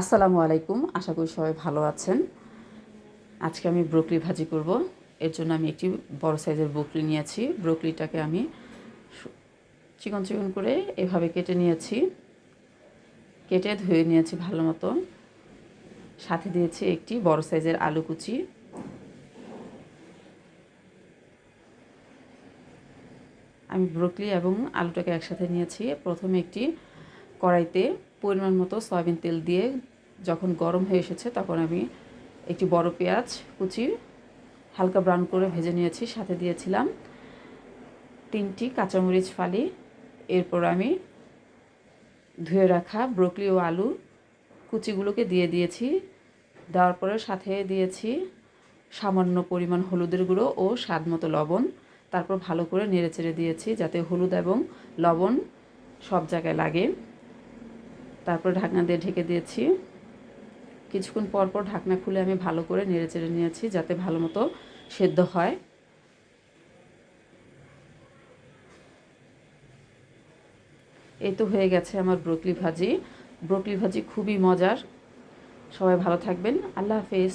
আসসালামু আলাইকুম। আশা করি সবাই ভালো আছেন। আজকে আমি ব্রোকলি ভাজি করব। এর জন্য আমি একটি বড় সাইজের ব্রোকলি নিয়েছি। ব্রোকলিটাকে আমি চিকন চিকন করে এভাবে কেটে নিয়েছি। কেটে ধুয়ে নিয়েছি ভালো মতো। সাথে দিয়েছি একটি বড় সাইজের আলু কুচি। আমি ব্রোকলি এবং আলুটাকে একসাথে নিয়েছি। প্রথমে একটি কড়াইতে পরিমাণ মতো সয়াবিন তেল দিয়ে যখন গরম হয়ে এসেছে, তখন আমি একটি বড় পেঁয়াজ কুচি হালকা ব্রাউন করে ভেজে নিয়েছি। সাথে দিয়েছিলাম তিনটি কাঁচামরিচ ফালি। এরপর আমি ধুয়ে রাখা ব্রোকলি ও আলু কুচিগুলোকে দিয়ে দিয়েছি। দেওয়ার পরে সাথে দিয়েছি সামান্য পরিমাণ হলুদের গুঁড়ো ও স্বাদ মতো লবণ। তারপর ভালো করে নেড়েচেড়ে দিয়েছি যাতে হলুদ এবং লবণ সব জায়গায় লাগে। তারপর ঢাকনা দিয়ে ঢেকে দিয়েছি। কিছুক্ষণ পর পর ঢাকনা খুলে আমি ভালো করে নেড়ে চেড়ে নিয়েছি যাতে ভালো মতো সেদ্ধ হয়। এই তো হয়ে গেছে আমার ব্রোকলি ভাজি। ব্রোকলি ভাজি খুবই মজার। সবাই ভালো থাকবেন। আল্লাহ হাফেজ।